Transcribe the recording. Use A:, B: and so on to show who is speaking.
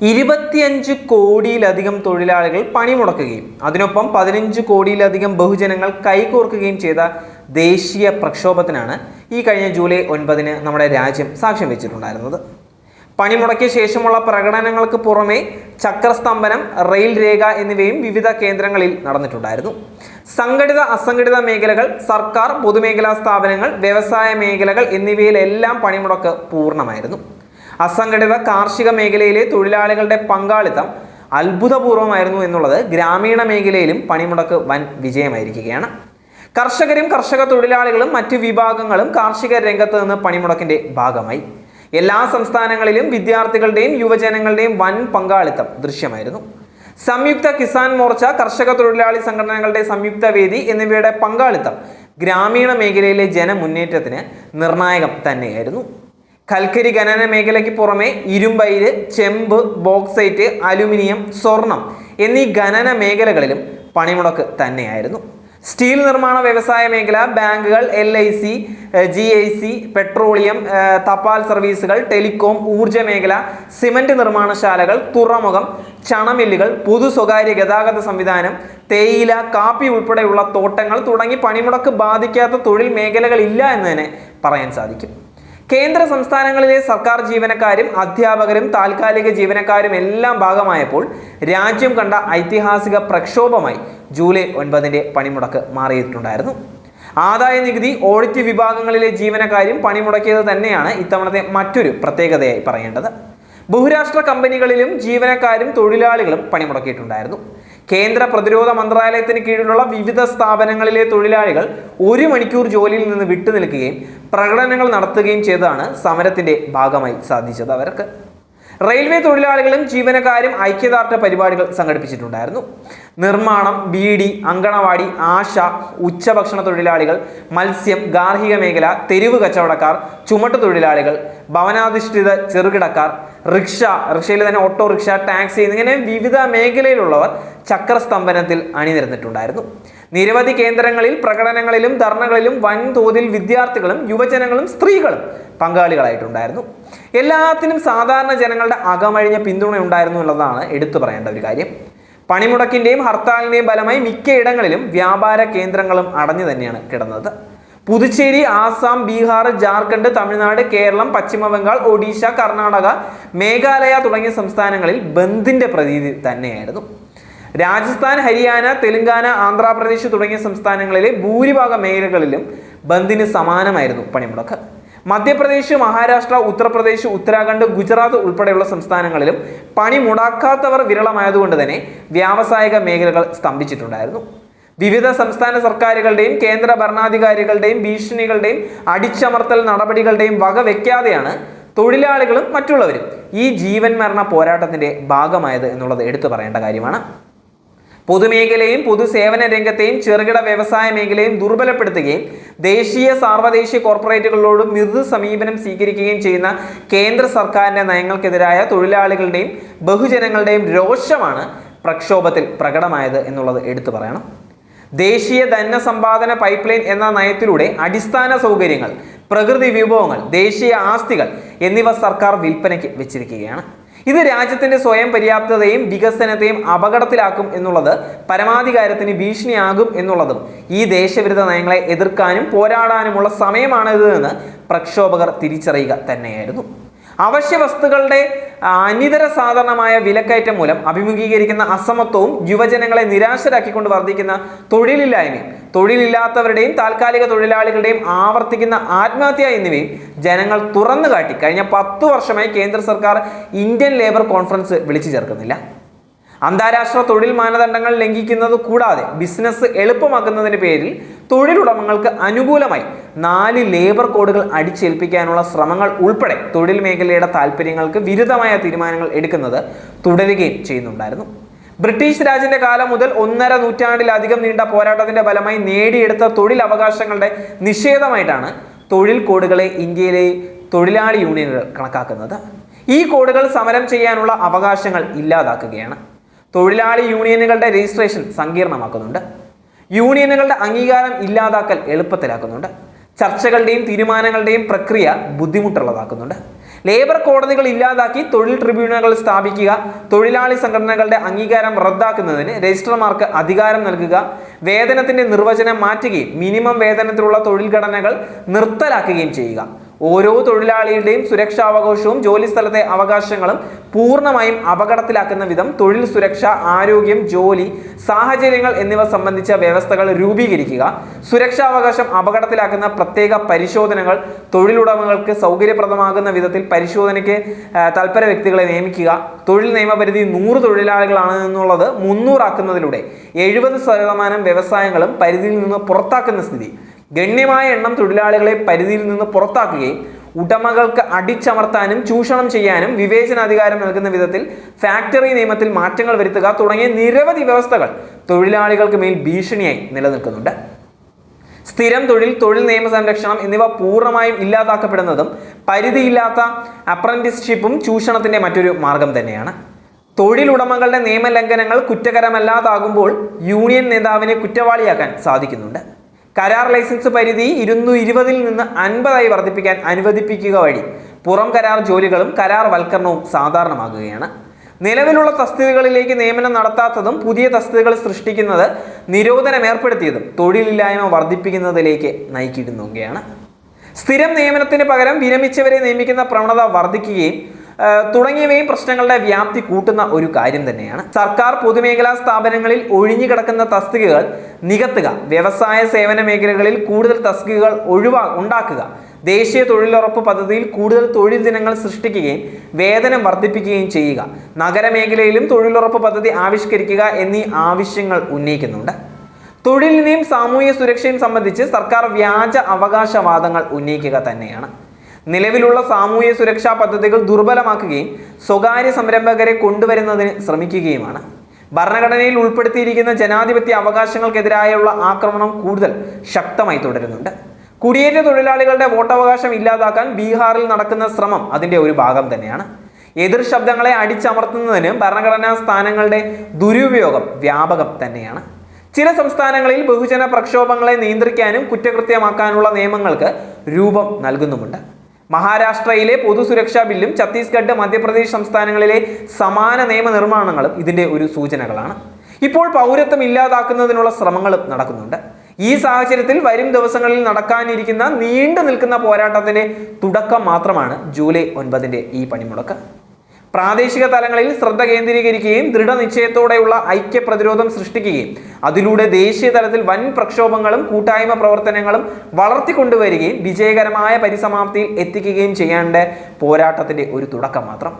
A: ഇരുപത്തിയഞ്ച് കോടിയിലധികം തൊഴിലാളികൾ പണിമുടക്കുകയും അതിനൊപ്പം പതിനഞ്ച് കോടിയിലധികം ബഹുജനങ്ങൾ കൈകോർക്കുകയും ചെയ്ത ദേശീയ പ്രക്ഷോഭത്തിനാണ് ഈ കഴിഞ്ഞ ജൂലൈ ഒൻപതിന് നമ്മുടെ രാജ്യം സാക്ഷ്യം വെച്ചിട്ടുണ്ടായിരുന്നത്. പണിമുടക്കിയ ശേഷമുള്ള പ്രകടനങ്ങൾക്ക് പുറമെ ചക്രസ്തംഭനം റെയിൽ രേഖ എന്നിവയും വിവിധ കേന്ദ്രങ്ങളിൽ നടന്നിട്ടുണ്ടായിരുന്നു. സംഘടിത അസംഘടിത മേഖലകൾ സർക്കാർ പൊതുമേഖലാ സ്ഥാപനങ്ങൾ വ്യവസായ മേഖലകൾ എന്നിവയിലെല്ലാം പണിമുടക്ക് പൂർണമായിരുന്നു. അസംഘടിത കാർഷിക മേഖലയിലെ തൊഴിലാളികളുടെ പങ്കാളിത്തം അത്ഭുതപൂർവമായിരുന്നു എന്നുള്ളത് ഗ്രാമീണ മേഖലയിലും പണിമുടക്ക് വൻ വിജയമായിരിക്കുകയാണ്. കർഷകരും കർഷക തൊഴിലാളികളും മറ്റു വിഭാഗങ്ങളും കാർഷിക രംഗത്ത് നിന്ന് പണിമുടക്കിന്റെ ഭാഗമായി. എല്ലാ സംസ്ഥാനങ്ങളിലും വിദ്യാർത്ഥികളുടെയും യുവജനങ്ങളുടെയും വൻ പങ്കാളിത്തം ദൃശ്യമായിരുന്നു. സംയുക്ത കിസാൻ മോർച്ച കർഷക തൊഴിലാളി സംഘടനകളുടെ സംയുക്ത വേദി എന്നിവയുടെ പങ്കാളിത്തം ഗ്രാമീണ മേഖലയിലെ ജനമുന്നേറ്റത്തിന് നിർണായകം തന്നെയായിരുന്നു. കൽക്കരി ഖനന മേഖലയ്ക്ക് പുറമെ ഇരുമ്പയിര് ചെമ്പ് ബോക്സൈറ്റ് അലുമിനിയം സ്വർണം എന്നീ ഖനന മേഖലകളിലും പണിമുടക്ക് തന്നെയായിരുന്നു. സ്റ്റീൽ നിർമ്മാണ വ്യവസായ മേഖല ബാങ്കുകൾ L I C G I C petroleum തപാൽ സർവീസുകൾ ടെലികോം ഊർജ മേഖല സിമന്റ് നിർമ്മാണശാലകൾ തുറമുഖം ചണമില്ലുകൾ പൊതു സ്വകാര്യ ഗതാഗത സംവിധാനം തേയില കാപ്പി ഉൾപ്പെടെയുള്ള തോട്ടങ്ങൾ തുടങ്ങി പണിമുടക്ക് ബാധിക്കാത്ത തൊഴിൽ മേഖലകളില്ല എന്ന് തന്നെ പറയാൻ സാധിക്കും. കേന്ദ്ര സംസ്ഥാനങ്ങളിലെ സർക്കാർ ജീവനക്കാരും അധ്യാപകരും താൽക്കാലിക ജീവനക്കാരും എല്ലാം ഭാഗമായപ്പോൾ രാജ്യം കണ്ട ഐതിഹാസിക പ്രക്ഷോഭമായി ജൂലൈ ഒൻപതിന്റെ പണിമുടക്ക് മാറിയിട്ടുണ്ടായിരുന്നു. ആദായ നികുതി ഓഡിറ്റ് വിഭാഗങ്ങളിലെ ജീവനക്കാരും പണിമുടക്കിയത് തന്നെയാണ് ഇത്തവണത്തെ മറ്റൊരു പ്രത്യേകതയായി പറയേണ്ടത്. ബഹുരാഷ്ട്ര കമ്പനികളിലും ജീവനക്കാരും തൊഴിലാളികളും പണിമുടക്കിയിട്ടുണ്ടായിരുന്നു. കേന്ദ്ര പ്രതിരോധ മന്ത്രാലയത്തിന് കീഴിലുള്ള വിവിധ സ്ഥാപനങ്ങളിലെ തൊഴിലാളികൾ ഒരു മണിക്കൂർ ജോലിയിൽ നിന്ന് വിട്ടുനിൽക്കുകയും പ്രകടനങ്ങൾ നടത്തുകയും ചെയ്തതാണ് സമരത്തിന്റെ ഭാഗമായി സാധിച്ചത്. അവർക്ക് റെയിൽവേ തൊഴിലാളികളും ജീവനക്കാരും ഐക്യദാർഢ്യ പരിപാടികൾ സംഘടിപ്പിച്ചിട്ടുണ്ടായിരുന്നു. നിർമ്മാണം ബീഡി അങ്കണവാടി ആശ ഉച്ചഭക്ഷണ തൊഴിലാളികൾ മത്സ്യം ഗാർഹിക മേഖല തെരുവ് കച്ചവടക്കാർ ചുമട്ട് തൊഴിലാളികൾ ഭവനാധിഷ്ഠിത ചെറുകിടക്കാർ റിക്ഷ റിക്ഷയിൽ തന്നെ ഓട്ടോറിക്ഷ ടാക്സി എന്നിങ്ങനെ വിവിധ മേഖലയിലുള്ളവർ ചക്രസ്തംഭനത്തിൽ അണിനിരന്നിട്ടുണ്ടായിരുന്നു. നിരവധി കേന്ദ്രങ്ങളിൽ പ്രകടനങ്ങളിലും ധർണകളിലും വൻതോതിൽ വിദ്യാർത്ഥികളും യുവജനങ്ങളും സ്ത്രീകളും പങ്കാളികളായിട്ടുണ്ടായിരുന്നു. എല്ലാത്തിനും സാധാരണ ജനങ്ങളുടെ അകമഴിഞ്ഞ പിന്തുണ ഉണ്ടായിരുന്നു എന്നുള്ളതാണ് എടുത്തു പറയേണ്ട ഒരു കാര്യം. പണിമുടക്കിന്റെയും ഹർത്താലിന്റെയും ഫലമായി മിക്കയിടങ്ങളിലും വ്യാപാര കേന്ദ്രങ്ങളും അടഞ്ഞു തന്നെയാണ് കിടന്നത്. പുതുച്ചേരി ആസാം ബീഹാർ ജാർഖണ്ഡ് തമിഴ്നാട് കേരളം പശ്ചിമബംഗാൾ ഒഡീഷ കർണാടക മേഘാലയ തുടങ്ങിയ സംസ്ഥാനങ്ങളിൽ ബന്ദിന്റെ പ്രതീതി തന്നെയായിരുന്നു. രാജസ്ഥാൻ ഹരിയാന തെലങ്കാന ആന്ധ്രാപ്രദേശ് തുടങ്ങിയ സംസ്ഥാനങ്ങളിലെ ഭൂരിഭാഗം മേഖലകളിലും ബന്ദിന് സമാനമായിരുന്നു പണിമുടക്ക്. മധ്യപ്രദേശ് മഹാരാഷ്ട്ര ഉത്തർപ്രദേശ് ഉത്തരാഖണ്ഡ് ഗുജറാത്ത് ഉൾപ്പെടെയുള്ള സംസ്ഥാനങ്ങളിലും പണി മുടക്കാത്തവർ വിരളമായതുകൊണ്ട് തന്നെ വ്യാവസായിക മേഖലകൾ സ്തംഭിച്ചിട്ടുണ്ടായിരുന്നു. വിവിധ സംസ്ഥാന സർക്കാരുകളുടെയും കേന്ദ്ര ഭരണാധികാരികളുടെയും ഭീഷണികളുടെയും അടിച്ചമർത്തൽ നടപടികളുടെയും വക വെക്കാതെയാണ് തൊഴിലാളികളും മറ്റുള്ളവരും ഈ ജീവൻ മരണ പോരാട്ടത്തിന്റെ ഭാഗമായത് എന്നുള്ളത് എടുത്തു പറയേണ്ട കാര്യമാണ്. പൊതുമേഖലയും പൊതുസേവന രംഗത്തെയും ചെറുകിട വ്യവസായ മേഖലയും ദുർബലപ്പെടുത്തുകയും ദേശീയ സാർവദേശീയ കോർപ്പറേറ്റുകളോട് മൃദു സമീപനം സ്വീകരിക്കുകയും ചെയ്യുന്ന കേന്ദ്ര സർക്കാരിന്റെ നയങ്ങൾക്കെതിരായ തൊഴിലാളികളുടെയും ബഹുജനങ്ങളുടെയും രോഷമാണ് പ്രക്ഷോഭത്തിൽ പ്രകടമായത് എന്നുള്ളത് എടുത്തു പറയണം. ദേശീയ ധനസമ്പാദന പൈപ്പ് ലൈൻ എന്ന നയത്തിലൂടെ അടിസ്ഥാന സൗകര്യങ്ങൾ പ്രകൃതി വിഭവങ്ങൾ ദേശീയ ആസ്തികൾ എന്നിവ സർക്കാർ വിൽപ്പനയ്ക്ക് വെച്ചിരിക്കുകയാണ്. ഇത് രാജ്യത്തിന്റെ സ്വയം പര്യാപ്തതയും വികസനത്തെയും അപകടത്തിലാക്കും എന്നുള്ളത് പരമാധികാരത്തിന് ഭീഷണിയാകും എന്നുള്ളതും ഈ ദേശവിരുദ്ധ നയങ്ങളെ എതിർക്കാനും പോരാടാനുമുള്ള സമയമാണിത് എന്ന് പ്രക്ഷോഭകർ തിരിച്ചറിയുക തന്നെയായിരുന്നു. അവശ്യ വസ്തുക്കളുടെ അനിതര സാധാരണമായ വിലക്കയറ്റം മൂലം അഭിമുഖീകരിക്കുന്ന അസമത്വവും യുവജനങ്ങളെ നിരാശരാക്കിക്കൊണ്ട് വർദ്ധിക്കുന്ന തൊഴിലില്ലായ്മയും തൊഴിലില്ലാത്തവരുടെയും താൽക്കാലിക തൊഴിലാളികളുടെയും ആവർത്തിക്കുന്ന ആത്മഹത്യ എന്നിവയും ജനങ്ങൾ തുറന്നു കാട്ടി കഴിഞ്ഞ പത്തു വർഷമായി കേന്ദ്ര സർക്കാർ ഇന്ത്യൻ ലേബർ കോൺഫറൻസ് വിളിച്ചു ചേർക്കുന്നില്ല. അന്താരാഷ്ട്ര തൊഴിൽ മാനദണ്ഡങ്ങൾ ലംഘിക്കുന്നത് കൂടാതെ ബിസിനസ് എളുപ്പമാക്കുന്നതിന് പേരിൽ തൊഴിലുടമകൾക്ക് അനുകൂലമായി നാല് ലേബർ കോഡുകൾ അടിച്ചേൽപ്പിക്കാനുള്ള ശ്രമങ്ങൾ ഉൾപ്പെടെ തൊഴിൽ മേഖലയുടെ താല്പര്യങ്ങൾക്ക് വിരുദ്ധമായ തീരുമാനങ്ങൾ എടുക്കുന്നത് തുടരുകയും ചെയ്യുന്നുണ്ടായിരുന്നു. ബ്രിട്ടീഷ് രാജിന്റെ കാലം മുതൽ ഒന്നര നൂറ്റാണ്ടിലധികം നീണ്ട പോരാട്ടത്തിന്റെ ഫലമായി നേടിയെടുത്ത തൊഴിൽ അവകാശങ്ങളുടെ നിഷേധമായിട്ടാണ് തൊഴിൽ കോഡുകളെ ഇന്ത്യയിലെ തൊഴിലാളി യൂണിയനുകൾ കണക്കാക്കുന്നത്. ഈ കോഡുകൾ സമരം ചെയ്യാനുള്ള അവകാശങ്ങൾ ഇല്ലാതാക്കുകയാണ്. തൊഴിലാളി യൂണിയനുകളുടെ രജിസ്ട്രേഷൻ സങ്കീർണമാക്കുന്നുണ്ട്. യൂണിയനുകളുടെ അംഗീകാരം ഇല്ലാതാക്കൽ എളുപ്പത്തിലാക്കുന്നുണ്ട്. ചർച്ചകളുടെയും തീരുമാനങ്ങളുടെയും പ്രക്രിയ ബുദ്ധിമുട്ടുള്ളതാക്കുന്നുണ്ട്. ലേബർ കോടതികൾ ഇല്ലാതാക്കി തൊഴിൽ ട്രിബ്യൂണലുകൾ സ്ഥാപിക്കുക തൊഴിലാളി സംഘടനകളുടെ അംഗീകാരം റദ്ദാക്കുന്നതിന് രജിസ്ട്രർമാർക്ക് അധികാരം നൽകുക വേതനത്തിന്റെ നിർവചനം മാറ്റുകയും മിനിമം വേതനത്തിലുള്ള തൊഴിൽ ഘടനകൾ നിർത്തലാക്കുകയും ചെയ്യുക. ഓരോ തൊഴിലാളിയുടെയും സുരക്ഷാവകാശവും ജോലി സ്ഥലത്തെ അവകാശങ്ങളും പൂർണമായും അപകടത്തിലാക്കുന്ന വിധം തൊഴിൽ സുരക്ഷ ആരോഗ്യം ജോലി സാഹചര്യങ്ങൾ എന്നിവ സംബന്ധിച്ച വ്യവസ്ഥകൾ രൂപീകരിക്കുക. സുരക്ഷാവകാശം അപകടത്തിലാക്കുന്ന പ്രത്യേക പരിശോധനകൾ തൊഴിലുടമകൾക്ക് സൗകര്യപ്രദമാകുന്ന വിധത്തിൽ പരിശോധനയ്ക്ക് തൽപര വ്യക്തികളെ നിയമിക്കുക. തൊഴിൽ നിയമപരിധി നൂറ് തൊഴിലാളികളാണ് എന്നുള്ളത് മുന്നൂറാക്കുന്നതിലൂടെ എഴുപത് ശതമാനം വ്യവസായങ്ങളും പരിധിയിൽ നിന്ന് പുറത്താക്കുന്ന സ്ഥിതി. ഗണ്യമായ എണ്ണം തൊഴിലാളികളെ പരിധിയിൽ നിന്ന് പുറത്താക്കുകയും ഉടമകൾക്ക് അടിച്ചമർത്താനും ചൂഷണം ചെയ്യാനും വിവേചനാധികാരം നൽകുന്ന വിധത്തിൽ ഫാക്ടറി നിയമത്തിൽ മാറ്റങ്ങൾ വരുത്തുക തുടങ്ങിയ നിരവധി വ്യവസ്ഥകൾ തൊഴിലാളികൾക്ക് മേൽ ഭീഷണിയായി നിലനിൽക്കുന്നുണ്ട്. സ്ഥിരം തൊഴിൽ തൊഴിൽ നിയമ സംരക്ഷണം എന്നിവ പൂർണമായും ഇല്ലാതാക്കപ്പെടുന്നതും പരിധിയില്ലാത്ത അപ്രന്റിസ്ഷിപ്പും ചൂഷണത്തിന്റെ മറ്റൊരു മാർഗം തന്നെയാണ്. തൊഴിലുടമകളുടെ നിയമലംഘനങ്ങൾ കുറ്റകരമല്ലാതാകുമ്പോൾ യൂണിയൻ നേതാവിനെ കുറ്റവാളിയാക്കാൻ സാധിക്കുന്നുണ്ട്. കരാർ ലൈസൻസ് പരിധി ഇരുന്നൂ ഇരുപതിൽ നിന്ന് അൻപതായി വർദ്ധിപ്പിക്കാൻ അനുവദിപ്പിക്കുക വഴി പുറം കരാർ ജോലികളും കരാർ വൽക്കരണവും സാധാരണമാകുകയാണ്. നിലവിലുള്ള തസ്തികകളിലേക്ക് നിയമനം നടത്താത്തതും പുതിയ തസ്തികകൾ സൃഷ്ടിക്കുന്നത് നിരോധനം ഏർപ്പെടുത്തിയതും തൊഴിലില്ലായ്മ വർദ്ധിപ്പിക്കുന്നതിലേക്ക് നയിക്കുന്നൊക്കെയാണ് സ്ഥിരം നിയമനത്തിന് പകരം വിരമിച്ചവരെ നിയമിക്കുന്ന പ്രവണത വർദ്ധിക്കുകയും തുടങ്ങിയവയും പ്രശ്നങ്ങളുടെ വ്യാപ്തി കൂട്ടുന്ന ഒരു കാര്യം തന്നെയാണ്. സർക്കാർ പൊതുമേഖലാ സ്ഥാപനങ്ങളിൽ ഒഴിഞ്ഞുകിടക്കുന്ന തസ്തികകൾ നികത്തുക വ്യവസായ സേവന മേഖലകളിൽ കൂടുതൽ തസ്തികകൾ ഒഴിവാ ഉണ്ടാക്കുക ദേശീയ തൊഴിലുറപ്പ് പദ്ധതിയിൽ കൂടുതൽ തൊഴിൽ ദിനങ്ങൾ സൃഷ്ടിക്കുകയും വേതനം വർദ്ധിപ്പിക്കുകയും ചെയ്യുക നഗരമേഖലയിലും തൊഴിലുറപ്പ് പദ്ധതി ആവിഷ്കരിക്കുക എന്നീ ആവശ്യങ്ങൾ ഉന്നയിക്കുന്നുണ്ട്. തൊഴിലിനെയും സാമൂഹ്യ സുരക്ഷയും സംബന്ധിച്ച് സർക്കാർ വ്യാജ അവകാശവാദങ്ങൾ ഉന്നയിക്കുക തന്നെയാണ്. നിലവിലുള്ള സാമൂഹ്യ സുരക്ഷാ പദ്ധതികൾ ദുർബലമാക്കുകയും സ്വകാര്യ സംരംഭകരെ കൊണ്ടുവരുന്നതിന് ശ്രമിക്കുകയുമാണ്. ഭരണഘടനയിൽ ഉൾപ്പെടുത്തിയിരിക്കുന്ന ജനാധിപത്യ അവകാശങ്ങൾക്കെതിരായുള്ള ആക്രമണം കൂടുതൽ ശക്തമായി തുടരുന്നുണ്ട്. കുടിയേറ്റ തൊഴിലാളികളുടെ വോട്ടവകാശം ഇല്ലാതാക്കാൻ ബീഹാറിൽ നടക്കുന്ന ശ്രമം അതിന്റെ ഒരു ഭാഗം തന്നെയാണ്. എതിർ ശബ്ദങ്ങളെ അടിച്ചമർത്തുന്നതിന് ഭരണഘടനാ സ്ഥാനങ്ങളുടെ ദുരുപയോഗം വ്യാപകം തന്നെയാണ്. ചില സംസ്ഥാനങ്ങളിൽ ബഹുജന പ്രക്ഷോഭങ്ങളെ നിയന്ത്രിക്കാനും കുറ്റകൃത്യമാക്കാനുള്ള നിയമങ്ങൾക്ക് രൂപം നൽകുന്നുമുണ്ട്. മഹാരാഷ്ട്രയിലെ പൊതുസുരക്ഷാ ബില്ലും ഛത്തീസ്ഗഡ് മധ്യപ്രദേശ് സംസ്ഥാനങ്ങളിലെ സമാന നിയമനിർമ്മാണങ്ങളും ഇതിന്റെ ഒരു സൂചനകളാണ്. ഇപ്പോൾ പൗരത്വം ഇല്ലാതാക്കുന്നതിനുള്ള ശ്രമങ്ങളും നടക്കുന്നുണ്ട്. ഈ സാഹചര്യത്തിൽ വരും ദിവസങ്ങളിൽ നടക്കാനിരിക്കുന്ന നീണ്ടു നിൽക്കുന്ന പോരാട്ടത്തിന് തുടക്കം മാത്രമാണ് ജൂലൈ ഒൻപതിന്റെ ഈ പണിമുടക്ക്. പ്രാദേശിക തലങ്ങളിൽ ശ്രദ്ധ കേന്ദ്രീകരിക്കുകയും ദൃഢനിശ്ചയത്തോടെയുള്ള ഐക്യ പ്രതിരോധം സൃഷ്ടിക്കുകയും അതിലൂടെ ദേശീയ തലത്തിൽ വൻ പ്രക്ഷോഭങ്ങളും കൂട്ടായ്മ പ്രവർത്തനങ്ങളും വളർത്തിക്കൊണ്ടുവരികയും വിജയകരമായ പരിസമാപ്തിയിൽ എത്തിക്കുകയും ചെയ്യേണ്ട പോരാട്ടത്തിന്റെ ഒരു തുടക്കം മാത്രം.